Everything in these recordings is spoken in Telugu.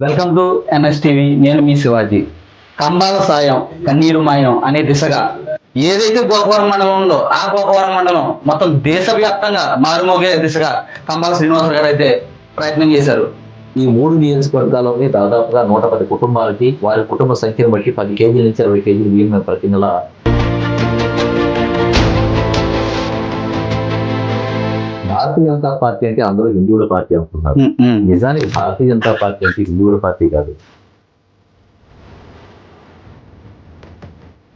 వెల్కమ్ టు ఎన్ఎస్ టీవీ నేను మీ శివాజీ. కంబాల సాయం కన్నీరు మాయం అనే దిశగా ఏదైతే గోకవరం మండలం ఉందో ఆ గోకవరం మండలం మొత్తం దేశవ్యాప్తంగా మారుమోగే దిశగా కంబాల శ్రీనివాస గారు అయితే ప్రయత్నం చేశారు. ఈ మూడు నియోజకవర్గాల్లోనే దాదాపుగా నూట పది కుటుంబాలకి వారి కుటుంబ సంఖ్యను బట్టి పది కేజీల నుంచి ఇరవై కేజీలు బియ్యం ప్రతి నెల భారతీయ జనతా పార్టీ అంటే అందరూ హిందువుల పార్టీ అనుకున్నారు. నిజానికి భారతీయ జనతా పార్టీ అంటే హిందువుల పార్టీ కాదు.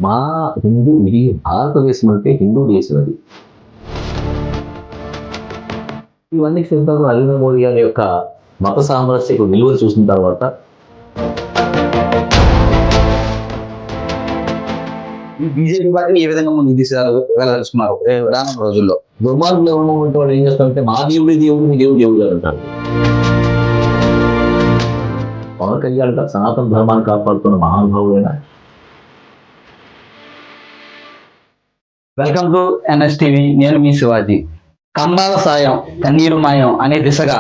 మా హిందూ ఇది భారతదేశం అంటే హిందూ దేశం అది. ఇవన్నీ క్షేత్రాలు నరేంద్ర మోడీ గారి యొక్క మత సామరస్యకు విలువలు చూసిన తర్వాత బీజేపీ పార్టీని ఏ విధంగా ముందుకు తీసుకు వెళ్ళదలుచుకున్నారు ఏ రానున్న రోజుల్లో. దుర్మార్గులు ఎవరు వాళ్ళు ఏం చేస్తారంటే మా దేవుడి దేవుడు మీ దేవుడు దేవుడు అంటారు. పవన్ కళ్యాణ్ గారు సనాతన ధర్మాన్ని కాపాడుతున్న మహానుభావుడైన. Welcome to NS TV. నేను మీ శివాజీ. కంబాల సాయం కన్నీరు మాయం అనే దిశగా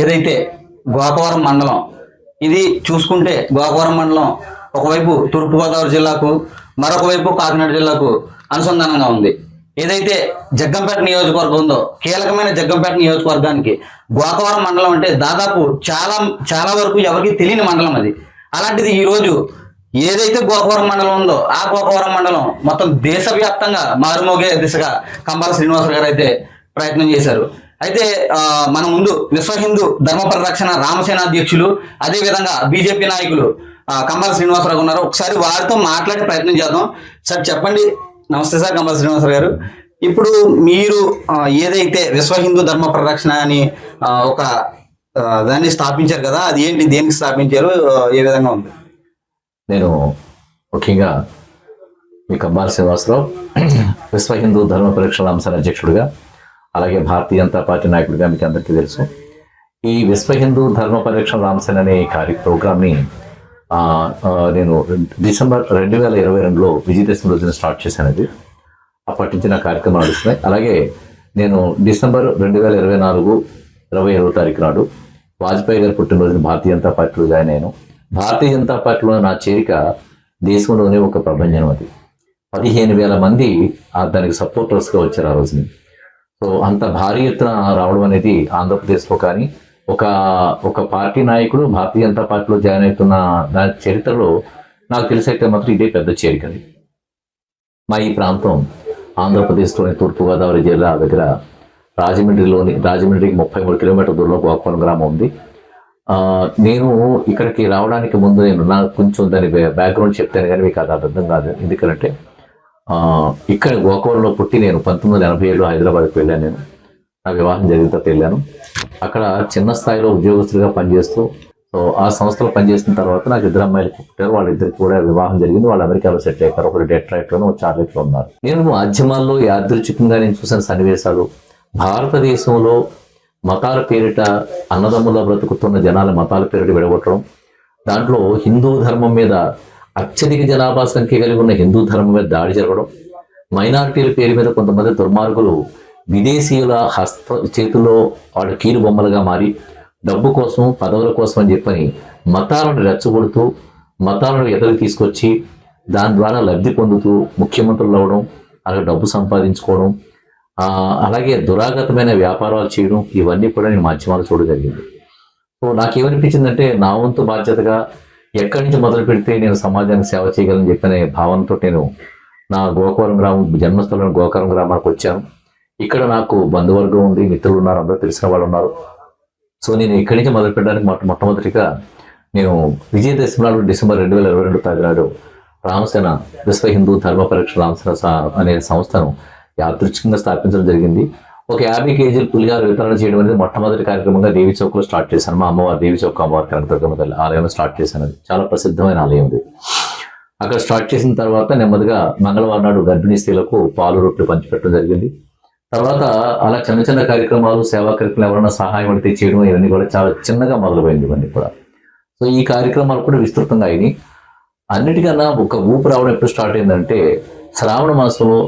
ఏదైతే గోకవరం మండలం ఇది చూసుకుంటే గోకవరం మండలం ఒకవైపు తూర్పుగోదావరి జిల్లాకు మరొక వైపు కాకినాడ జిల్లాకు అనుసంధానంగా ఉంది. ఏదైతే జగ్గంపేట నియోజకవర్గం ఉందో కీలకమైన జగ్గంపేట నియోజకవర్గానికి గోకవరం మండలం అంటే దాదాపు చాలా చాలా వరకు ఎవరికి తెలియని మండలం అది. అలాంటిది ఈ రోజు ఏదైతే గోకవరం మండలం ఉందో ఆ గోకవరం మండలం మొత్తం దేశవ్యాప్తంగా మారుమోగే దిశగా కంబాల శ్రీనివాస గారు అయితే ప్రయత్నం చేశారు. అయితే మన ముందు విశ్వ హిందూ ధర్మ పరిరక్షణ రామసేన అధ్యక్షులు అదే విధంగా బీజేపీ నాయకులు కంబాల శ్రీనివాసరావు ఉన్నారు. ఒకసారి వారితో మాట్లాడే ప్రయత్నం చేద్దాం. సార్ చెప్పండి. నమస్తే సార్ కంబాల శ్రీనివాసరావు గారు. ఇప్పుడు మీరు ఏదైతే విశ్వ హిందూ ధర్మ పరిరక్షణ అని ఒక దాన్ని స్థాపించారు కదా అది ఏంటి దేనికి స్థాపించారు ఏ విధంగా ఉంది? నేను ముఖ్యంగా మీ కంబాల శ్రీనివాసరావు విశ్వ హిందూ ధర్మ పరీక్షల అంశాల అధ్యక్షుడిగా అలాగే భారతీయ జనతా పార్టీ నాయకుడిగా మీకు అందరికీ తెలుసు. ఈ విశ్వ హిందూ ధర్మ పరీక్షల రామసేన అనే కార్య ప్రోగ్రామ్ని నేను డిసెంబర్ రెండు వేల ఇరవై రెండులో విజయదశమి రోజున స్టార్ట్ చేశాను అది. అప్పటి నుంచి నా కార్యక్రమాలు నడుస్తున్నాయి. అలాగే నేను డిసెంబర్ రెండు వేల ఇరవై నాలుగు ఇరవై ఇరవై తారీఖు నాడు వాజ్పేయి గారి పుట్టినరోజున భారతీయ జనతా పార్టీలో జాయిన్ అయ్యాను. భారతీయ జనతా పార్టీలో నా చేరిక దేశంలోనే ఒక ప్రభంజనం అది. పదిహేను వేల మంది దానికి సపోర్టర్స్గా వచ్చారు ఆ రోజుని. సో అంత భారీ ఎత్తున రావడం అనేది ఆంధ్రప్రదేశ్లో కానీ ఒక ఒక పార్టీ నాయకుడు భారతీయ జనతా పార్టీలో జాయిన్ అవుతున్న దాని చరిత్రలో నాకు తెలిసైతే మాత్రం ఇదే పెద్ద చేరికది మా ఈ ప్రాంతం ఆంధ్రప్రదేశ్లోని తూర్పుగోదావరి జిల్లా దగ్గర రాజమండ్రిలోని రాజమండ్రికి ముప్పై మూడు కిలోమీటర్ల దూరంలో గోకవరం గ్రామం ఉంది. నేను ఇక్కడికి రావడానికి ముందు నేను నాకు కొంచెం దాని బ్యాక్గ్రౌండ్ చెప్తాను కానీ మీకు అది అర్థం కాదు. ఎందుకంటే ఇక్కడ గోకవరంలో పుట్టి నేను పంతొమ్మిది వందల ఎనభై ఏడులో హైదరాబాద్కి వెళ్ళాను నేను. నా వివాహం జరిగితే వెళ్ళాను. అక్కడ చిన్న స్థాయిలో ఉద్యోగస్తులుగా పనిచేస్తూ సో ఆ సంస్థలో పనిచేసిన తర్వాత నాకు ఇద్దరు అమ్మాయిలు పుట్టారు. వాళ్ళిద్దరికి కూడా వివాహం జరిగింది. వాళ్ళు అమెరికాలో సెట్ అయ్యారు. ఒకరు డెట్రాయిట్లోనూ ఒక చార్లెట్లో ఉన్నారు. నేను మాధ్యమాల్లో యాదృచ్ఛికంగా నేను చూసిన సన్నివేశాలు భారతదేశంలో మతాల పేరిట అన్నదమ్ముల బ్రతుకుతున్న జనాల మతాల పేరిట విడగొట్టడం దాంట్లో హిందూ ధర్మం మీద అత్యధిక జనాభా సంఖ్య కలిగి ఉన్న హిందూ ధర్మం మీద దాడి జరగడం మైనారిటీల పేరు మీద కొంతమంది దుర్మార్గులు విదేశీయుల హస్త చేతుల్లో వాళ్ళు కీలు బొమ్మలుగా మారి డబ్బు కోసం పదవుల కోసం అని చెప్పని మతాలను రెచ్చగొడుతూ మతాలను ఎదురు తీసుకొచ్చి దాని ద్వారా లబ్ధి పొందుతూ ముఖ్యమంత్రులు అవ్వడం అలాగే డబ్బు సంపాదించుకోవడం అలాగే దురాగతమైన వ్యాపారాలు చేయడం ఇవన్నీ కూడా నేను మాధ్యమాలు చూడడం జరిగింది. సో నాకేమనిపించిందంటే నా వంతు బాధ్యతగా ఎక్కడి నుంచి మొదలు పెడితే నేను సమాజానికి సేవ చేయగలను చెప్పనే భావనతో నేను నా గోకవరం గ్రామం జన్మస్థలం గోకవరం గ్రామానికి వచ్చాను. ఇక్కడ నాకు బంధువర్గం ఉంది మిత్రులు ఉన్నారు అందరూ తెలిసిన వాళ్ళు ఉన్నారు. సో నేను ఇక్కడి నుంచి మొదలు పెట్టడానికి మొట్ట మొట్టమొదటిగా నేను విజయదశమి నాడు డిసెంబర్ రెండు వేల ఇరవై రెండు తాగినాడు రామసేన విశ్వ హిందూ ధర్మ పరీక్ష రామసేన అనే సంస్థను యాదృచ్ఛికంగా స్థాపించడం జరిగింది. ఒక యాభై కేజీల పులిహార వితరణ చేయడం అనేది మొట్టమొదటి కార్యక్రమంగా దేవి చౌక్లో స్టార్ట్ చేశాను. మా అమ్మవారు దేవి చౌక్ అమ్మవారి కనకదుర్గమ్మ తల్లి ఆలయంలో స్టార్ట్ చేశాను. అది చాలా ప్రసిద్ధమైన ఆలయం ఇది. అక్కడ స్టార్ట్ చేసిన తర్వాత నెమ్మదిగా మంగళవారం నాడు గర్భిణీ స్త్రీలకు పాలు రొట్టెలు పంచిపెట్టడం జరిగింది. తర్వాత అలా చిన్న చిన్న కార్యక్రమాలు సేవా కార్యక్రమాలు ఎవరైనా సహాయం అడితే చేయడం ఇవన్నీ కూడా చాలా చిన్నగా మొదలుపోయింది ఇవన్నీ కూడా. సో ఈ కార్యక్రమాలు కూడా విస్తృతంగా అయినాయి. అన్నిటికన్నా ఒక ఊపు రావడం ఎప్పుడు స్టార్ట్ అయిందంటే శ్రావణ మాసంలో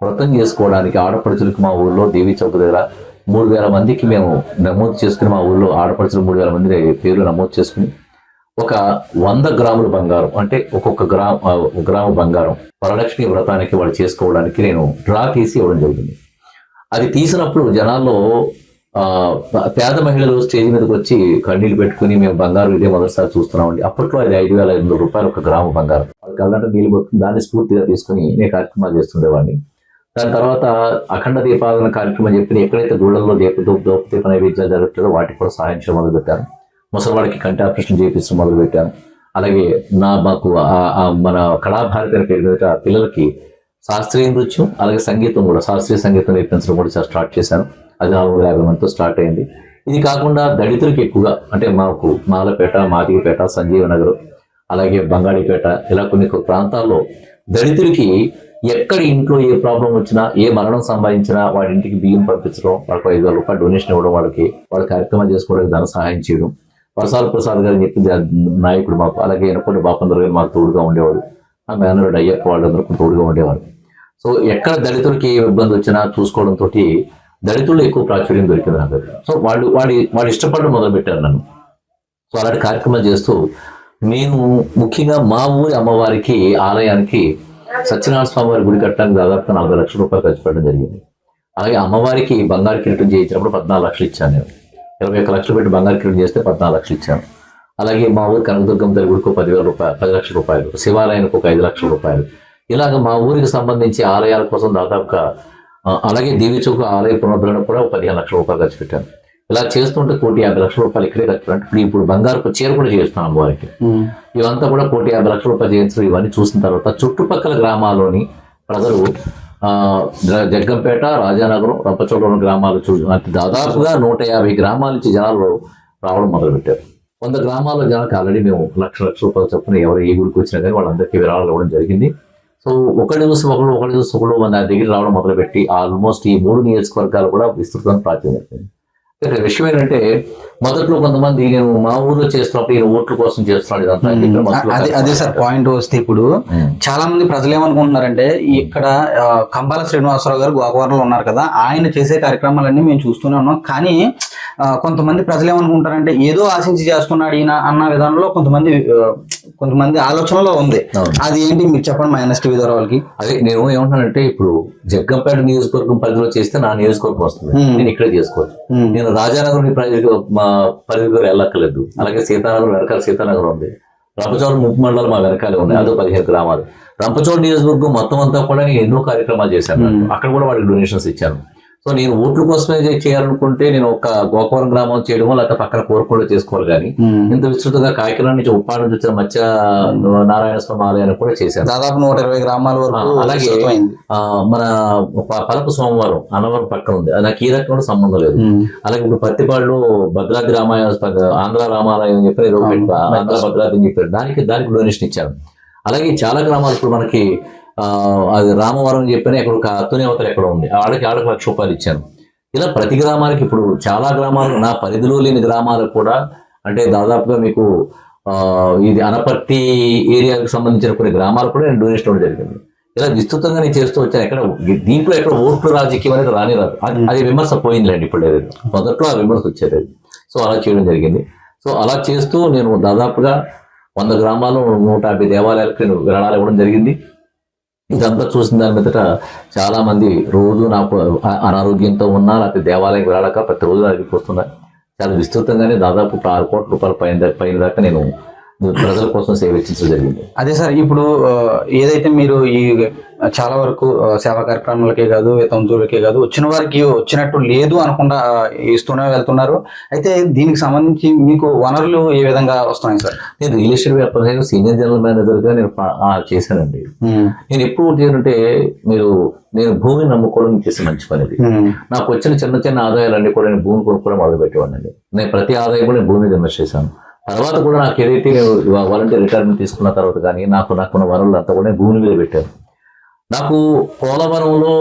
వ్రతం చేసుకోవడానికి ఆడపడుచులకు మా ఊళ్ళో దేవీ చౌక దగ్గర మూడు వేల మందికి మేము నమోదు చేసుకుని మా ఊళ్ళో ఆడపడుచులు మూడు వేల మంది పేర్లు నమోదు చేసుకుని ఒక వంద గ్రాముల బంగారం అంటే ఒక్కొక్క గ్రామ ఒక గ్రాము బంగారం వరలక్ష్మి వ్రతానికి వాళ్ళు చేసుకోవడానికి నేను డ్రా తీసి ఇవ్వడం జరిగింది. అది తీసినప్పుడు జనాల్లో పేద మహిళలు స్టేజ్ మీదకి వచ్చి కన్నీళ్ళు పెట్టుకుని మేము బంగారం ఇదే మొదటిసారి చూస్తున్నామండి. అప్పట్లో అది ఐదు వేల ఐదు వందల రూపాయలు ఒక గ్రాము బంగారం. వాళ్ళ కళ్ళంటే నీళ్ళు పట్టుకుని దాన్ని స్ఫూర్తిగా తీసుకుని నేను కార్యక్రమాలు చేస్తుండేవాడిని. దాని తర్వాత అఖండ దీపావళి కార్యక్రమం చెప్పి ఎక్కడైతే గుళ్ళల్లో దీప దూప నైవేద్యాలు జరుగుతుందో వాటికి కూడా సహాయం చేయడం మొదలుపెట్టాను. ముసలివాడికి కంటి ఆపరేషన్ చేయించడం మొదలుపెట్టాను. అలాగే నా మాకు మన కళాభారతి పేరు మీద పిల్లలకి శాస్త్రీయ నృత్యం అలాగే సంగీతం కూడా. శాస్త్రీయ సంగీతం నేర్పించడం కూడా స్టార్ట్ చేశాను. అది నాలుగు యాభై మందితో స్టార్ట్ అయింది. ఇది కాకుండా దళితులకు ఎక్కువగా అంటే మాకు మాలపేట మాదిగపేట సంజీవ నగర్ అలాగే బంగాళీపేట ఇలా కొన్ని కొన్ని ప్రాంతాల్లో దళితులకి ఎక్కడ ఇంట్లో ఏ ప్రాబ్లం వచ్చినా ఏ మరణం సంభవించినా వాడి ఇంటికి బియ్యం పంపించడం వాళ్ళకి ఐదు వేల రూపాయలు డొనేషన్ ఇవ్వడం వాళ్ళకి వాళ్ళ కార్యక్రమాలు చేసుకోవడానికి ధన సహాయం చేయడం. వరసాల ప్రసాద్ గారు చెప్పి నాయకుడు మాకు అలాగే ఎనకొండ బాపందరు గారు మాకు తోడుగా ఉండేవాడు ఆ మేనరుడు అయ్యప్ప వాళ్ళందరూ తోడుగా ఉండేవారు. సో ఎక్కడ దళితులకి ఏ ఇబ్బంది వచ్చినా చూసుకోవడంతో దళితులు ఎక్కువ ప్రాచుర్యం దొరికింది నాకు. సో వాళ్ళు వాడి వాడు ఇష్టపడడం మొదలుపెట్టారు నన్ను. సో అలాంటి కార్యక్రమాలు చేస్తూ నేను ముఖ్యంగా మా ఊరి అమ్మవారికి ఆలయానికి సత్యనారాయణ స్వామి వారి గుడి కట్టడానికి దాదాపు నలభై లక్షల రూపాయలు ఖర్చు పెట్టడం జరిగింది. అలాగే అమ్మవారికి బంగారు కిరీటం చేయించినప్పుడు పద్నాలుగు లక్షలు ఇచ్చాను నేను. ఇరవై ఒక్క లక్షలు పెట్టి బంగారు కిరీటం చేస్తే పద్నాలుగు లక్షలు ఇచ్చాను. అలాగే మా ఊరి కనకదుర్గం తల్లి గుడికి ఒక పదివేల రూపాయలు పది లక్షల రూపాయలు శివాలయానికి ఒక ఐదు లక్షల రూపాయలు. ఇలాగ మా ఊరికి సంబంధించి ఆలయాల కోసం దాదాపుగా ఆ, అలాగే దేవి చౌక ఆలయ పునరుద్ధరణ కూడా ఒక పదిహేను లక్షల రూపాయలు ఖర్చు పెట్టాను ఇలా చేస్తుంటే కోటి యాభై లక్షల రూపాయలు ఇక్కడే ఖర్చు పెట్టాను ఇప్పుడు ఇప్పుడు బంగారు చీర కూడా చేస్తున్నాను అమ్మవారికి. ఇవంతా కూడా కోటి యాభై లక్షల రూపాయలు చేయించడం ఇవన్నీ చూసిన తర్వాత చుట్టుపక్కల గ్రామాల్లోని ప్రజలు జగ్గంపేట రాజానగరం రంపచోడవరం గ్రామాలు చూ దాదాపుగా నూట యాభై గ్రామాల నుంచి జనాలు రావడం మొదలుపెట్టారు. వంద గ్రామాల్లో జనాలకు ఆల్రెడీ మేము లక్ష లక్ష రూపాయలు చొప్పున ఎవరు ఏ గుడికి వచ్చినా కానీ వాళ్ళందరికీ విరాళాలు ఇవ్వడం జరిగింది. సో ఒకటి చూసి ఒకళ్ళు ఒకటి చూసి ఒకళ్ళు మన దగ్గర రావడం మొదలుపెట్టి ఆల్మోస్ట్ ఈ మూడు నియోజకవర్గాలు కూడా విస్తృతంగా ప్రాచుర్యం ఇక్కడ విషయం ఏంటంటే మొదట్లో కొంతమంది నేను మా ఊర్లో చేస్తున్నప్పుడు నేను ఓట్ల కోసం చేస్తున్నాడు ఇదంతా. అదే అదే సార్ పాయింట్ వస్తే ఇప్పుడు. చాలా మంది ప్రజలు ఏమనుకుంటున్నారంటే ఇక్కడ కంబాల శ్రీనివాసరావు గారు గోకవరంలో ఉన్నారు కదా ఆయన చేసే కార్యక్రమాలన్నీ మేము చూస్తూనే ఉన్నాం. కానీ కొంతమంది ప్రజలు ఏమనుకుంటారంటే ఏదో ఆశించి చేస్తున్నాడు ఈయన అన్న విధానంలో కొంతమంది కొంతమంది ఆలోచనలో ఉంది. అది ఏంటి? మీరు చెప్పండి మా ఎన్ఎస్టీవీ ద్వారా వాళ్ళకి. అదే నేను ఏమంటానంటే ఇప్పుడు జగ్గంపేట నియోజకవర్గం పరిధిలో చేస్తే నా నియోజకవర్గం వస్తుంది. నేను ఇక్కడే చేసుకోవచ్చు. నేను రాజానగరం మా పరిధిలో వెళ్ళక్కర్లేదు. అలాగే సీతానగరం వెనకాల సీతానగరం ఉంది. రంపచోడ ముప్పు మండలాలు మా వెనకాలే ఉన్నాయి అదో పదిహేను గ్రామాలు. రంపచోడ నియోజకవర్గం మొత్తం అంతా కూడా నేను ఎన్నో కార్యక్రమాలు చేశాను. అక్కడ కూడా వాడికి డొనేషన్స్ ఇచ్చాను. సో నేను ఓట్ల కోసమే చేయాలనుకుంటే నేను ఒక గోకవరం గ్రామం చేయడమో లేకపోతే పక్కన కోరుకోవడం చేసుకోవాలి కానీ. ఇంత విస్తృతంగా కాకినాడ నుంచి ఉప్పాడ నుంచి వచ్చిన మత్స్య నారాయణ స్వామి ఆలయాన్ని కూడా చేశాను. దాదాపు నూట ఇరవై గ్రామాల వరకు అలాగే మన పలపు సోమవారం అన్నవరం పక్కన ఉంది. అది నాకు ఈ రకం సంబంధం లేదు. అలాగే ఇప్పుడు పత్తిపాడులో భద్రాద్రి రామాయ ఆంధ్ర రామాలయం అని చెప్పి. ఆంధ్ర భద్రాద్రి అని చెప్పారు దానికి దానికి డొనేషన్ ఇచ్చాను. అలాగే చాలా గ్రామాలు ఇప్పుడు మనకి అది రామవరం చెప్పిన ఇక్కడ ఒక అత్తుని అవతల ఎక్కడ ఉంది. వాళ్ళకి వాళ్ళకి లక్ష రూపాయలు ఇచ్చాను ఇలా ప్రతి గ్రామానికి ఇప్పుడు చాలా గ్రామాలు నా పరిధిలో లేని గ్రామాలకు కూడా అంటే దాదాపుగా మీకు ఇది అనపర్తి ఏరియాకి సంబంధించిన కొన్ని గ్రామాలు కూడా నేను డొనేషన్ ఇవ్వడం జరిగింది. ఇలా విస్తృతంగా నేను చేస్తూ వచ్చాను. ఎక్కడ దీంట్లో ఎక్కడ ఓట్లు రాజకీయం అనేది రాని రాదు అది- అది విమర్శ పోయిందిలేండి ఇప్పుడు లేదు. మొదట్లో ఆ విమర్శ వచ్చేది. సో అలా చేయడం జరిగింది. సో అలా చేస్తూ నేను దాదాపుగా వంద గ్రామాలు నూట యాభై దేవాలయాలకు నేను విరాళాలు ఇవ్వడం జరిగింది. ఇదంతా చూసిన దాని మీదట చాలా మంది రోజు నాకు అనారోగ్యంతో ఉన్నా లేకపోతే దేవాలయం వెళ్ళాక ప్రతి రోజు చాలా విస్తృతంగానే దాదాపు ఆరు కోట్ల రూపాయల పైన పైన దాకా నేను ప్రజల కోసం సేవ ఇచ్చించడం జరిగింది. అదే సార్ ఇప్పుడు ఏదైతే మీరు ఈ చాలా వరకు సేవా కార్యక్రమాలకే కాదు వితంతువులకే కాదు వచ్చిన వారికి వచ్చినట్టు లేదు అనకుండా ఇస్తూనే వెళ్తున్నారు. అయితే దీనికి సంబంధించి మీకు వనరులు ఏ విధంగా వస్తున్నాయి సార్? నేను రియల్ ఎస్టేట్ వ్యాపారం సీనియర్ జనరల్ మేనేజర్గా నేను చేశానండి. నేను ఎప్పుడు చేయాలంటే మీరు నేను భూమిని నమ్ముకోవడం చేసే మంచి పని అది నాకు వచ్చిన చిన్న చిన్న ఆదాయాలన్నీ కూడా నేను భూమి కొనుక్కోవడం మొదలు పెట్టేవాడిని నేను ప్రతి ఆదాయం కూడా నేను భూమి ఇన్వెస్ట్ చేశాను. తర్వాత కూడా నాకు ఏదైతే నేను వాలంటీర్ రిటైర్మెంట్ తీసుకున్న తర్వాత కానీ నాకు నాకున్న వనరులు అంతా కూడా భూమి మీద పెట్టాను. నాకు పోలవరంలో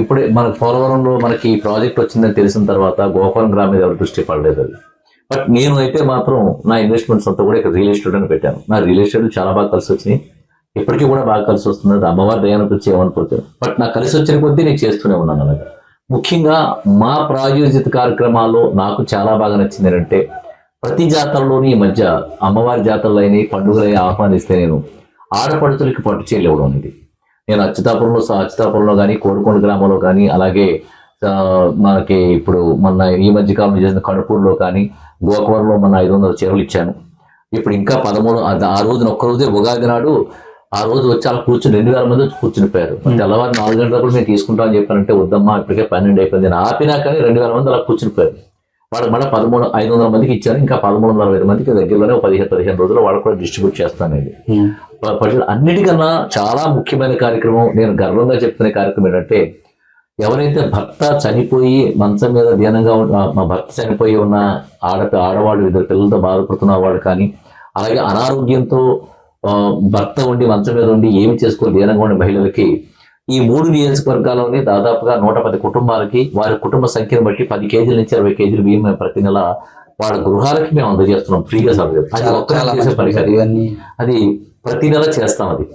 ఇప్పుడే మన పోలవరంలో మనకి ఈ ప్రాజెక్ట్ వచ్చిందని తెలిసిన తర్వాత గోపాలం గ్రామం మీద ఎవరు దృష్టి పడలేదు అది. బట్ నేను అయితే మాత్రం నా ఇన్వెస్ట్మెంట్స్ అంతా కూడా ఇక్కడ రియల్ ఎస్టేట్ అని పెట్టాను. నా రియల్ ఎస్టేట్ చాలా బాగా కలిసి వచ్చినాయి. ఇప్పటికీ కూడా బాగా కలిసి వస్తుంది అది అమ్మవారి దయానికి వచ్చి ఏమనుకోవచ్చు బట్ నాకు కలిసి వచ్చిన కొద్దీ నేను చేస్తూనే ఉన్నాను అనగా ముఖ్యంగా మా ప్రాయోజిత కార్యక్రమాల్లో నాకు చాలా బాగా నచ్చింది ఏంటంటే ప్రతి జాతరలోని ఈ మధ్య అమ్మవారి జాతరలైన పండుగలని ఆహ్వానిస్తే నేను ఆడపడుతులకి పట్టు చీరలు ఇవ్వడం అనేది. నేను అచ్యుతాపురంలో అచ్యుతాపురంలో కానీ కోరుకొండ గ్రామంలో కానీ అలాగే మనకి ఇప్పుడు మొన్న ఈ మధ్య కాలంలో చేసిన కడుపూరులో కానీ గోకవరంలో మొన్న ఐదు వందల చీరలు ఇచ్చాను. ఇప్పుడు ఇంకా పదమూడు ఆ- రోజున ఒక్క రోజే ఉగాది నాడు ఆ రోజు వచ్చి అలా కూర్చుని రెండు వేల మంది వచ్చి కూర్చునిపోయారు తెల్లవారు నాలుగు గంటలప్పుడు మేము తీసుకుంటామని చెప్పానంటే వద్దమ్మా ఇప్పటికే పన్నెండు అయిపోయింది. నేను ఆపినా కానీ రెండు వేల మంది అలా కూర్చునిపోయారు వాళ్ళకి మళ్ళీ పదమూడు ఐదు వందల మందికి ఇచ్చాను ఇంకా పదమూడు వందల అరవై మందికి దగ్గరలోనే పదిహేను పదిహేను రోజులు వాళ్ళకి కూడా డిస్ట్రిబ్యూట్ చేస్తాను ఇది. పర్టికులర్ అన్నిటికన్నా చాలా ముఖ్యమైన కార్యక్రమం నేను గర్వంగా చెప్తున్న కార్యక్రమం ఏంటంటే ఎవరైతే భర్త చనిపోయి మంచం మీద దీనంగా ఉన్న మా భర్త చనిపోయి ఉన్న ఆడ ఆడవాళ్ళు ఇద్దరు పిల్లలతో బాధపడుతున్న వాళ్ళు కానీ అలాగే అనారోగ్యంతో భర్త ఉండి మంచం మీద ఉండి ఏమి చేసుకో దీనంగా ఉండే మహిళలకి ఈ మూడు నియోజకవర్గాల్లోనే దాదాపుగా నూట పది కుటుంబాలకి వారి కుటుంబ సంఖ్యను బట్టి పది కేజీల నుంచి అరవై కేజీలు బియ్యం మేము ప్రతి నెల వాళ్ళ గృహాలకి మేము అందజేస్తున్నాం. ఫ్రీగా అది. ఇవన్నీ అది ప్రతి నెల చేస్తాం అది.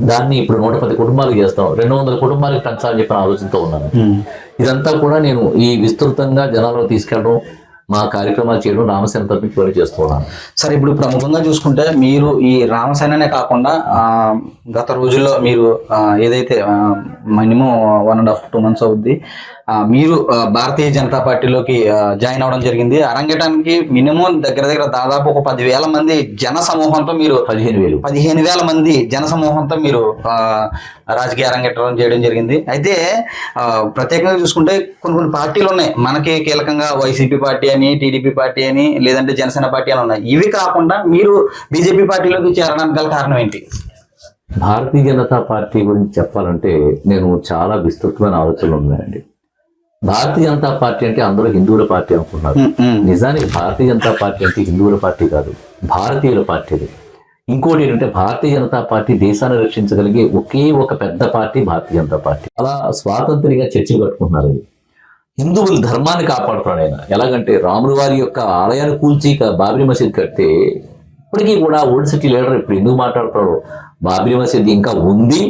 దాన్ని ఇప్పుడు నూట పది కుటుంబాలకు చేస్తాం. రెండు వందల కుటుంబాలకు పెంచాలని చెప్పిన ఆలోచనతో ఉన్నాను. ఇదంతా కూడా నేను ఈ విస్తృతంగా జనాల్లో తీసుకెళ్ళడం మా కార్యక్రమాలు చేయడం రామసేన తరపున పని చేస్తూ ఉన్నాను. సరే ఇప్పుడు ప్రముఖంగా చూసుకుంటే మీరు ఈ రామసేననే కాకుండా గత రోజుల్లో మీరు ఏదైతే minimum one and half two months అవుద్ది మీరు భారతీయ జనతా పార్టీలోకి జాయిన్ అవ్వడం జరిగింది. అరంగేటానికి మినిమం దగ్గర దగ్గర దాదాపు ఒక పదివేల మంది జన సమూహంతో మీరు పదిహేను వేలు. పదిహేను వేల మంది జన సమూహంతో మీరు రాజకీయ అరంగేట్రం చేయడం జరిగింది. అయితే ప్రత్యేకంగా చూసుకుంటే కొన్ని కొన్ని పార్టీలు ఉన్నాయి. మనకి కీలకంగా వైసీపీ పార్టీ అని టీడీపీ పార్టీ అని లేదంటే జనసేన పార్టీ అని ఉన్నాయి. ఇవి కాకుండా మీరు బీజేపీ పార్టీలోకి చేరడానికి గల కారణం ఏంటి? భారతీయ జనతా పార్టీ గురించి చెప్పాలంటే నేను చాలా విస్తృతమైన ఆలోచనలు ఉన్నాయండి. భారతీయ జనతా పార్టీ అంటే అందరూ హిందువుల పార్టీ అనుకున్నారు నిజానికి భారతీయ జనతా పార్టీ అంటే హిందువుల పార్టీ కాదు భారతీయుల పార్టీ. ఇంకోటి ఏంటంటే భారతీయ జనతా పార్టీ దేశాన్ని రక్షించగలిగే ఒకే ఒక పెద్ద పార్టీ భారతీయ జనతా పార్టీ. అలా స్వాతంత్ర్యంగా చర్చలు కట్టుకుంటున్నారు అది హిందువుల ధర్మాన్ని కాపాడుతున్నాడు ఆయన. ఎలాగంటే రాముల వారి యొక్క ఆలయాన్ని కూల్చి బాబ్రీ మసీద్ కడితే ఇప్పటికీ కూడా ఓల్డ్ సిటీ లీడర్ ఇప్పుడు ఎందుకు మాట్లాడుతున్నాడు? బాబ్రీ మసీద్ ఇంకా ఉంది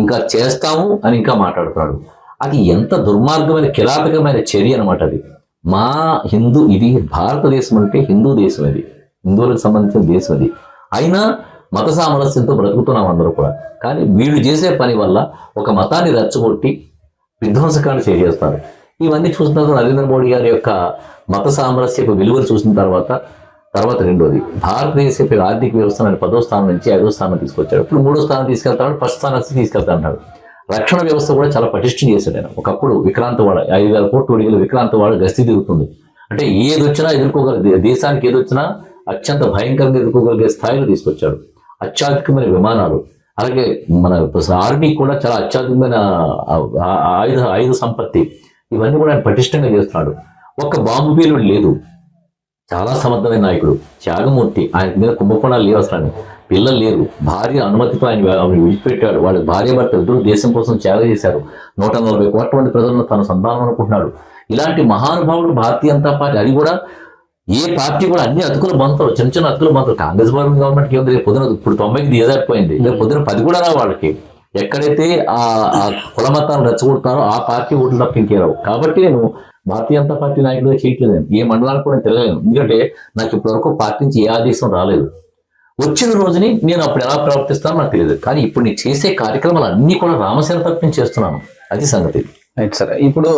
ఇంకా చేస్తాము అని ఇంకా మాట్లాడుతున్నాడు. అది ఎంత దుర్మార్గమైన కిరాతకమైన చర్య అనమాట అది. మా హిందూ ఇది భారతదేశం అంటే హిందూ దేశం అది. హిందువులకు సంబంధించిన దేశం అది. అయినా మత సామరస్యంతో బ్రతుకుతున్నాం అందరూ కూడా. కానీ వీళ్ళు చేసే పని వల్ల ఒక మతాన్ని రచ్చగొట్టి విధ్వంసకాన్ని చేసేస్తారు. ఇవన్నీ చూసిన తర్వాత నరేంద్ర మోడీ గారి యొక్క మత సామరస్యపు విలువలు చూసిన తర్వాత తర్వాత రెండోది భారతదేశ యొక్క ఆర్థిక వ్యవస్థను పదో స్థానం నుంచి ఐదో స్థానం తీసుకొచ్చాడు. ఇప్పుడు మూడో స్థానం తీసుకెళ్తాడు ఫస్ట్ స్థానానికి తీసుకెళ్తా అన్నాడు రక్షణ వ్యవస్థ కూడా చాలా పటిష్టం చేశాడు ఆయన. ఒకప్పుడు విక్రాంతవాడ ఐదు వేల కోట్లు విక్రాంతవాడ గస్తీ తిరుగుతుంది అంటే ఏది వచ్చినా ఎదుర్కోగల దేశానికి ఏది వచ్చినా అత్యంత భయంకరంగా ఎదుర్కోగలిగే స్థాయిలో తీసుకొచ్చాడు. అత్యాధికమైన విమానాలు. అలాగే మన ఆర్మీ కూడా చాలా అత్యాధునికమైన ఆయుధ ఆయుధ సంపత్తి. ఇవన్నీ కూడా ఆయన పటిష్టంగా చేస్తున్నాడు. ఒక్క బాంబు పేలుడు లేదు. చాలా సమర్థమైన నాయకుడు. త్యాగమూర్తి. ఆయన మీద కుంభకోణాలు లేవు అసలు పిల్లలు లేరు. భార్య అనుమతితో ఆయన ఆమెను విడిచిపెట్టాడు. వాళ్ళ భార్య భర్త ఇద్దరు దేశం కోసం త్యాగం చేశారు. నూట నలభై కోట్ల మంది ప్రజలను తన సంతానం అనుకుంటున్నాడు. ఇలాంటి మహానుభావుడు భారతీయ జనతా పార్టీ అది కూడా ఏ పార్టీ కూడా అన్ని అతుకుల బంతులు చిన్న చిన్న అతుకుల బంతులు కాంగ్రెస్ పార్టీ గవర్నమెంట్కి ఏముంది రేపు పొద్దున ఇప్పుడు తొంభైకి దిగజారిపోయింది. రేపు పొద్దున పది కూడా రావు వాళ్ళకి. ఎక్కడైతే ఆ ఆ కుల మతాలను రెచ్చగొడతారో ఆ పార్టీ ఓట్లు తప్ప ఇంకేరావు కాబట్టి నేను భారతీయ జనతా పార్టీ నాయకుడిగా చేయట్లేదు. ఏ మండలానికి కూడా నేను తిరగలేను. ఎందుకంటే నాకు ఇప్పటివరకు పార్టీ నుంచి ఏ ఆదేశం రాలేదు. వచ్చిన రోజుని నేను అప్పుడు ఎలా ప్రవర్తిస్తానో నాకు తెలియదు. కానీ ఇప్పుడు నేను చేసే కార్యక్రమాలు అన్ని కూడా రామసేన నుంచి చేస్తున్నాను. అది సంగతి. రైట్ సార్ ఇప్పుడు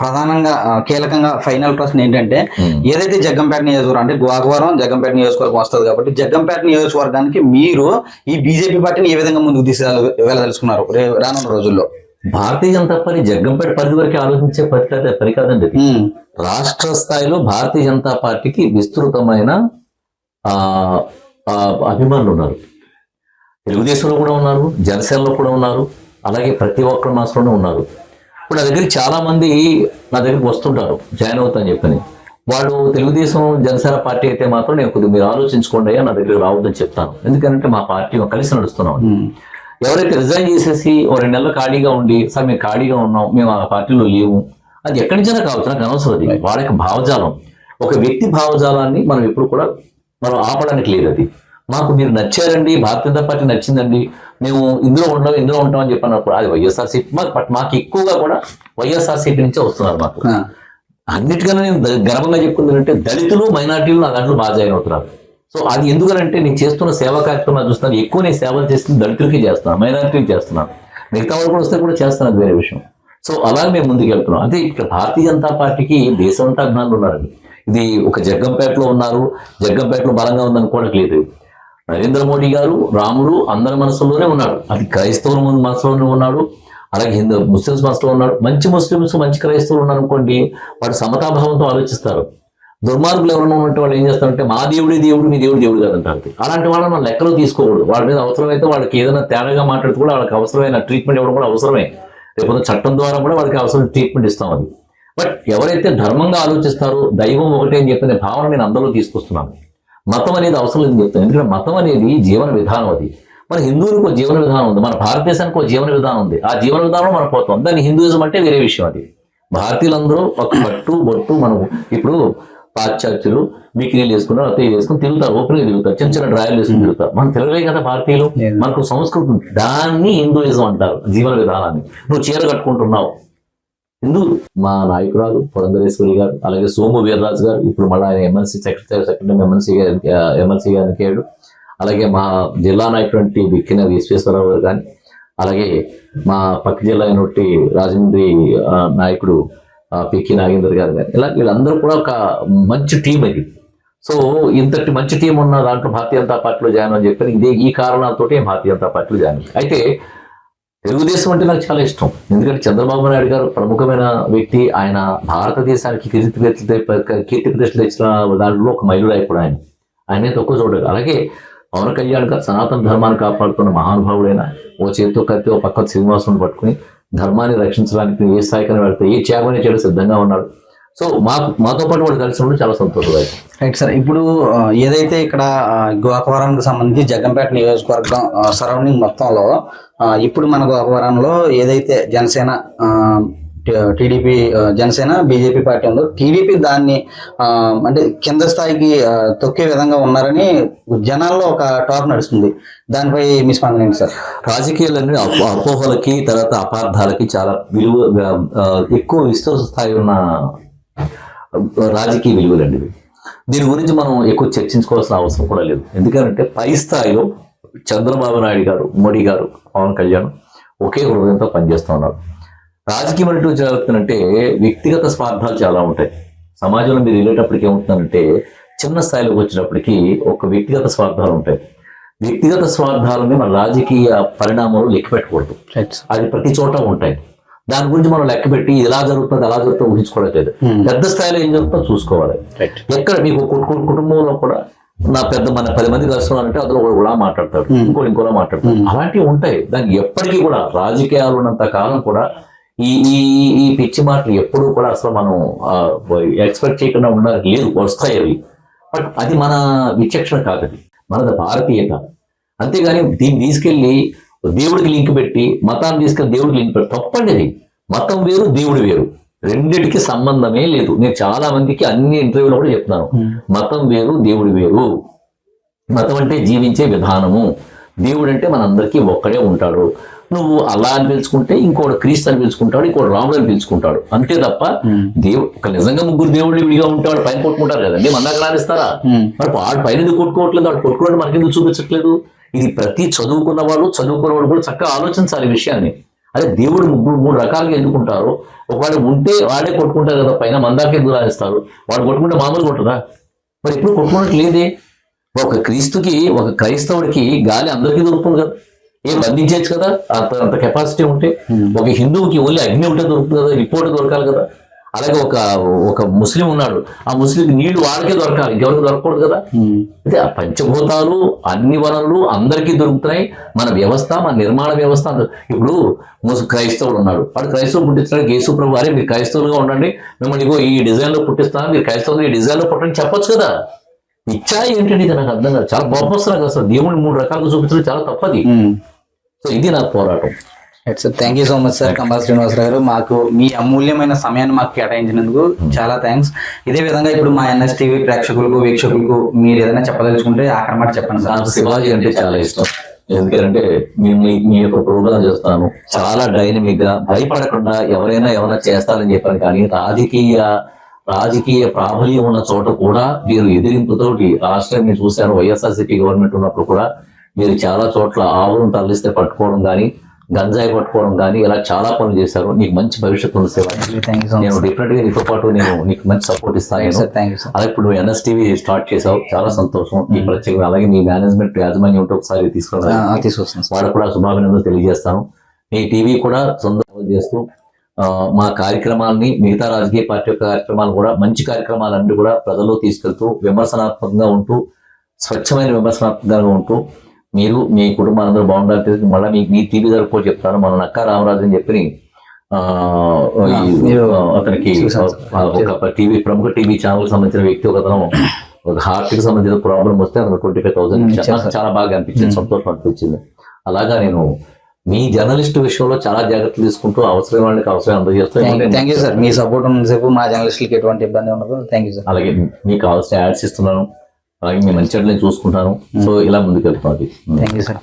ప్రధానంగా కీలకంగా ఫైనల్ ప్రశ్న ఏంటంటే ఉమ్. ఏదైతే జగ్గంపేట నియోజకవర్గం అంటే గోకవరం జగ్గంపేట నియోజకవర్గం వస్తుంది కాబట్టి జగ్గంపేట నియోజకవర్గానికి మీరు ఈ బీజేపీ పార్టీని ఏ విధంగా ముందుకు తీసుకు వెళ్ళదలుచుకున్నారు రానున్న రోజుల్లో? భారతీయ జనతా పార్టీ జగ్గంపేట పరిధి వరకు ఆలోచించే పని కాదు పని కాదండి అది ఉమ్, రాష్ట్ర స్థాయిలో భారతీయ జనతా పార్టీకి విస్తృతమైన అభిమానులు ఉన్నారు. తెలుగుదేశంలో కూడా ఉన్నారు జనసేనలో కూడా ఉన్నారు అలాగే ప్రతి ఒక్కరి మాసంలోనే ఉన్నారు. ఇప్పుడు నా దగ్గరికి చాలా మంది నా దగ్గరికి వస్తుంటారు జాయిన్ అవుతాను చెప్పని. వాళ్ళు తెలుగుదేశం జనసేన పార్టీ అయితే మాత్రం నేను కొద్దిగా మీరు ఆలోచించుకోండి అయ్యా నా దగ్గరికి రావద్దని చెప్తాను. ఎందుకంటే మా పార్టీ కలిసి నడుస్తున్నాం ఎవరైతే రిజైన్ చేసేసి ఓ రెండు నెలలు ఖాళీగా ఉండి సార్ మేము ఖాళీగా ఉన్నాం మేము ఆ పార్టీలో లేవు. అది ఎక్కడి నుంచైనా కావచ్చు నాకు అనవసరం అది. వాళ్ళ యొక్క భావజాలం. ఒక వ్యక్తి భావజాలాన్ని మనం ఎప్పుడు కూడా మనం ఆపడానికి లేదు అది. మాకు మీరు నచ్చారండి భారతీయ జనతా పార్టీ నచ్చిందండి మేము ఇందులో ఉంటాం ఇందులో ఉంటాం అని చెప్పినప్పుడు అది వైఎస్ఆర్సీపీ మాకు బట్ మాకు ఎక్కువగా కూడా వైఎస్ఆర్సీపీ నుంచే వస్తున్నారు మాకు. అన్నిటికన్నా నేను గర్వంగా చెప్పుకుంది అంటే దళితులు మైనార్టీలు నా దాంట్లో బాగా జాయిన్ అవుతున్నారు. సో అది ఎందుకంటే నేను చేస్తున్న సేవా కార్యక్రమాలు చూస్తాను ఎక్కువ నేను సేవలు చేస్తుంది దళితులకి చేస్తున్నాను మైనార్టీకి చేస్తున్నాను. మిగతా వాళ్ళు కూడా వస్తే కూడా చేస్తాను అది వేరే విషయం. సో అలా మేము ముందుకు వెళ్తున్నాం. అంటే ఇక్కడ భారతీయ జనతా పార్టీకి దేశం అంతా అభిమానులు ఉన్నారండి. ఇది ఒక జగ్గంపేటలో ఉన్నారు జగ్గంపేటలో బలంగా ఉందనుకోవడానికి లేదు. నరేంద్ర మోడీ గారు రాముడు అందరి మనసులోనే ఉన్నాడు. అది క్రైస్తవుల ముందు మనసులోనే ఉన్నాడు. అలాగే హిందూ ముస్లిమ్స్ మనసులో ఉన్నాడు. మంచి ముస్లిమ్స్ మంచి క్రైస్తవులు ఉన్నారు అనుకోండి వాడు సమతాభావంతో ఆలోచిస్తారు. దుర్మార్గులు ఎవరైనా ఉన్నట్టు వాళ్ళు ఏం చేస్తారంటే మా దేవుడే దేవుడు మీ దేవుడు దేవుడు కాదంటారు. అలాంటి వాళ్ళని మనం లెక్కలో తీసుకోకూడదు. వాళ్ళ మీద అవసరమైతే వాళ్ళకి ఏదైనా తేడాగా మాట్లాడితే కూడా వాళ్ళకి అవసరమైన ట్రీట్మెంట్ ఇవ్వడం కూడా అవసరమే. లేకపోతే చట్టం ద్వారా కూడా వాళ్ళకి అవసరం ట్రీట్మెంట్ ఇస్తాం అది. బట్ ఎవరైతే ధర్మంగా ఆలోచిస్తారో దైవం ఒకటే అని చెప్పిన భావన నేను అందరూ తీసుకొస్తున్నాను. మతం అనేది అవసరం లేదని చెప్తాను. ఎందుకంటే మతం అనేది జీవన విధానం అది. మన హిందువులకు జీవన విధానం ఉంది. మన భారతదేశానికి ఒక జీవన విధానం ఉంది. ఆ జీవన విధానం మనం పోతాం. దాన్ని హిందూయిజం అంటే వేరే విషయం అది. భారతీయులందరూ ఒక పట్టు బొట్టు మనం ఇప్పుడు పాశ్చాత్యులు బికినీలు వేసుకున్నారు అత్తయ్య వేసుకుని తిరుగుతారు ఓపెన్ తిరుగుతారు చిన్న చిన్న డ్రాయలు వేసుకుని తిరుగుతారు. మనం తిరగలే కదా భారతీయులు. మనకు సంస్కృతి ఉంది. దాన్ని హిందూయిజం అంటారు జీవన విధానాన్ని. నువ్వు చీర కట్టుకుంటున్నావు. హిందువులు మా నాయకురాలు పురంధరేశ్వరి గారు అలాగే సోము వీర్రాజు గారు ఇప్పుడు మళ్ళీ ఆయన ఎమ్మెల్సీ సెక్రటరీ సెక్రటరీ ఎమ్మెల్సీ గారికి ఎమ్మెల్సీ గారికి అయ్యాడు అలాగే మా జిల్లా నాయకుడు బిక్కిన విశ్వేశ్వరరావు గారు కానీ అలాగే మా పక్క జిల్లా అయినటువంటి రాజమండ్రి నాయకుడు పిక్కి నాగేందర్ గారు కానీ ఇలా వీళ్ళందరూ కూడా ఒక మంచి టీం ఇది. సో ఇంతటి మంచి టీం ఉన్న దాంట్లో భారతీయ జనతా పార్టీలో జాయిన్ అని చెప్పి ఇదే ఈ కారణాలతోటే భారతీయ జనతా పార్టీలో జాయిన్ అయితే తెలుగుదేశం అంటే నాకు చాలా ఇష్టం. ఎందుకంటే చంద్రబాబు నాయుడు గారు ప్రముఖమైన వ్యక్తి ఆయన భారతదేశానికి కీర్తి కీర్తి ప్రతిష్టలు తెచ్చిన దాంట్లో ఒక మైలురాయి కూడా ఆయన. ఆయనే తక్కువ చూడదు అలాగే పవన్ కళ్యాణ్ గారు సనాతన ధర్మాన్ని కాపాడుతున్న మహానుభావుడైన ఓ చేతితో కత్తి ఓ పక్క శ్రీనివాసుని పట్టుకుని ధర్మాన్ని రక్షించడానికి ఏ స్థాయికైనా వెళ్తే ఏ త్యాగమైన చేయడం సిద్ధంగా ఉన్నాడు. సో మాకు మాతో పాటు వాడు కలిసి ఉండడం చాలా సంతోషదాయకం రైట్ సార్ ఇప్పుడు ఏదైతే ఇక్కడ ఆ, గోకవరంకి సంబంధించి జగ్గంపేట నియోజకవర్గం సరౌండింగ్ మొత్తంలో ఇప్పుడు మన గోకవరంలో ఏదైతే Janasena TDP Janasena BJP party ఉందో టీడీపీ దాన్ని అంటే కింద స్థాయికి తొక్కే విధంగా ఉన్నారని జనాల్లో ఒక టాక్ నడుస్తుంది. దానిపై మీ స్పందన ఏంటి సార్? రాజకీయాలన్నీ అపో- అపోహలకి తర్వాత అపార్థాలకి చాలా విలువ ఎక్కువ విస్తృత స్థాయి ఉన్న రాజకీయ విలువలండి దీని గురించి మనం ఎక్కువ చర్చించుకోవాల్సిన అవసరం కూడా లేదు. ఎందుకంటే పై స్థాయిలో చంద్రబాబు నాయుడు గారు మోడీ గారు పవన్ కళ్యాణ్ ఒకే హృదయంతో పనిచేస్తూ ఉన్నారు. రాజకీయం అంటే జరుగుతుందంటే వ్యక్తిగత స్వార్థాలు చాలా ఉంటాయి. సమాజంలో మీరు వెళ్ళేటప్పటికి ఏమవుతుందంటే చిన్న స్థాయిలోకి వచ్చినప్పటికీ ఒక వ్యక్తిగత స్వార్థాలు ఉంటాయి. వ్యక్తిగత స్వార్థాలని మన రాజకీయ పరిణామాలు లెక్క పెట్టకూడదు అది ప్రతి చోట ఉంటాయి. దాని గురించి మనం లెక్క పెట్టి ఇది ఎలా జరుగుతుంది అలా జరుగుతుందో ఊహించుకోవట్లేదు పెద్ద స్థాయిలో ఏం జరుగుతుందో చూసుకోవాలి. ఎక్కడ మీకు కుటుంబంలో కూడా నా పెద్ద మన పది మంది కలుస్తున్నారంటే అందులో ఒకడు ఇలా మాట్లాడతాడు Hmm. ఇంకోటి ఇంకోలా మాట్లాడతాడు. Hmm. అలాంటివి ఉంటాయి. దానికి ఎప్పటికీ కూడా రాజకీయాలు ఉన్నంత కాలం కూడా ఈ ఈ ఈ- పిచ్చి మాటలు ఎప్పుడూ కూడా అసలు మనం ఎక్స్పెక్ట్ చేయకుండా ఉన్న లేదు వస్తాయి అవి. బట్ అది మన విచక్షణ కాదు అది మనది భారతీయత. అంతేగాని దీన్ని తీసుకెళ్ళి దేవుడికి లింక్ పెట్టి మతాన్ని తీసుకెళ్ళి దేవుడికి లింక్ పెట్టి తప్పండి అది. మతం వేరు దేవుడు వేరు. రెండిటికి సంబంధమే లేదు. నేను చాలా మందికి అన్ని ఇంటర్వ్యూలో కూడా చెప్తున్నాను. మతం వేరు దేవుడు వేరు. మతం అంటే జీవించే విధానము. దేవుడు అంటే మనందరికీ ఒక్కడే ఉంటాడు. నువ్వు అలా అని పిలుచుకుంటే ఇంకోటి క్రీస్తు అని పిలుచుకుంటాడు ఇంకోటి రాముడు అని పిలుచుకుంటాడు. అంతే తప్ప దేవుడు ఒక నిజంగా ముగ్గురు దేవుళ్ళు విడిగా ఉంటాడు పైన కొట్టుకుంటారు కదండి. మందాక రానిస్తారా మరి వాడు పైన కొట్టుకోవట్లేదు? వాడు కొట్టుకోవడం మనకి చూపించట్లేదు? ఇది ప్రతి చదువుకున్న వాళ్ళు చదువుకున్న వాళ్ళు కూడా చక్కగా ఆలోచించాలి విషయాన్ని. అదే దేవుడు ముగ్గురు మూడు రకాలుగా ఎందుకుంటారు? ఒకవేళ ఉంటే వాడే కొట్టుకుంటారు కదా పైన మందాక ఎందుకు రానిస్తారు వాడు కొట్టుకుంటే మామూలు కొట్టదా? మరి ఎప్పుడు కొట్టుకున్నట్టు లేదే. ఒక క్రీస్తుకి ఒక క్రైస్తవుడికి గాలి అందరికీ దొరుకుతుంది కదా. ఏం బంధించవచ్చు కదా? అంత అంత కెపాసిటీ ఉంటే. ఒక హిందువుకి ఓన్లీ అగ్ని ఉంటే దొరుకుతుంది కదా రిపోర్ట్ దొరకాలి కదా. అలాగే ఒక ఒక ముస్లిం ఉన్నాడు. ఆ ముస్లింకి నీళ్ళు వాడికే దొరకాలి. ఇంకెవరికి దొరకకూడదు కదా? అయితే ఆ పంచభూతాలు అన్ని వనరులు అందరికీ దొరుకుతున్నాయి. మన వ్యవస్థ మన నిర్మాణ వ్యవస్థ ఇప్పుడు ముస్ క్రైస్తవుడు ఉన్నాడు. వాడు క్రైస్తవుడు పుట్టించడానికి యేసు ప్రభు వారే. మీరు క్రైస్తవులుగా ఉండండి. మిమ్మల్ని ఇగో ఈ డిజైన్లో పుట్టిస్తాను. మీరు క్రైస్తవులు ఈ డిజైన్లో పుట్టని చెప్పొచ్చు కదా? ఇచ్చా ఏంటంటే ఇది? నాకు అర్థం కాదు. చాలా వస్తుంది నాకు అసలు దేవుడిని మూడు రకాలుగా చూపించడం చాలా తప్పది. సో ఇది నా పోరాటం. Sir thank you so much sir Kambal Srinivasarao గారు మాకు మీ అమూల్యమైన సమయాన్ని మాకు కేటాయించినందుకు చాలా థ్యాంక్స్ ఇదే విధంగా ఇప్పుడు మా ఎన్ఎస్ టీవీ ప్రేక్షకులకు వీక్షకులకు మీరు ఏదైనా చెప్పదలుచుకుంటే ఆఖరి మాట చెప్పండి సార్ శివాజీ అంటే చాలా ఇష్టం. ఎందుకంటే మేము మీ- యొక్క ప్రోగ్రామ్ చేస్తాను. చాలా డైనమిక్గా భయపడకుండా ఎవరైనా ఎవరైనా చేస్తారని చెప్పాను. కానీ రాజకీయ రాజకీయ ప్రాబల్యం ఉన్న చోట కూడా మీరు ఎదిరింపుతోటి లాస్ట్ టైం నేను చూశాను వైఎస్ఆర్సీపీ గవర్నమెంట్ ఉన్నప్పుడు కూడా మీరు చాలా చోట్ల ఆవులను తరలిస్తే పట్టుకోవడం కానీ గంజాయి పట్టుకోవడం కానీ ఇలా చాలా పనులు చేశారు. నీకు మంచి భవిష్యత్తు ఉంది సేవ నేను డిఫరెంట్గా నీతో పాటు నేను నీకు మంచి సపోర్ట్ ఇస్తాను అలాగే ఇప్పుడు నువ్వు ఎన్ఎస్టీవీ స్టార్ట్ చేసావు చాలా సంతోషం. ఈ ప్రత్యేక అలాగే మీ మేనేజ్మెంట్ యాజమాన్యం ఉంటే ఒకసారి తీసుకురావాలి తీసుకొస్తాను వాళ్ళకు కూడా శుభాభినందనలు తెలియజేస్తాను. మీ టీవీ కూడా సొంతం చేస్తూ మా కార్యక్రమాలని మిగతా రాజకీయ పార్టీ యొక్క కార్యక్రమాలు కూడా మంచి కార్యక్రమాలన్నీ కూడా ప్రజల్లో తీసుకెళ్తూ విమర్శనాత్మకంగా ఉంటూ స్వచ్ఛమైన విమర్శనాత్మకంగా ఉంటూ మీరు మీ కుటుంబాలందరూ బాగుండాలి తెలిసి మళ్ళీ మీ దగ్గర కూడా చెప్తాను. మన నక్కా రామరాజు అని చెప్పి అతనికి ఒక టీవీ ప్రముఖ టీవీ ఛానల్ సంబంధించిన వ్యక్తి ఒక అతను ఒక హార్ట్కి సంబంధించిన ప్రాబ్లం వస్తే అతను ట్వంటీ ఫైవ్ థౌసండ్. చాలా బాగా అనిపించింది. సంతోషం అనిపించింది. అలాగా నేను మీ జర్నలిస్ట్ విషయంలో చాలా జాగ్రత్తలు తీసుకుంటూ అవసరం వాళ్ళకి అవసరం అందజేస్తూ థ్యాంక్ యూ సార్ మీ సపోర్ట్ ఉన్నసేపు మా జర్నలిస్టులకి ఎటువంటి ఇబ్బంది ఉండదు. థ్యాంక్ యూ సార్ అలాగే మీకు కావాల్సిన యాడ్స్ ఇస్తున్నాను. అలాగే మీ మంచి చెడ్లని చూసుకుంటాను. సో ఇలా ముందుకు వెళ్తాను థ్యాంక్ యూ సార్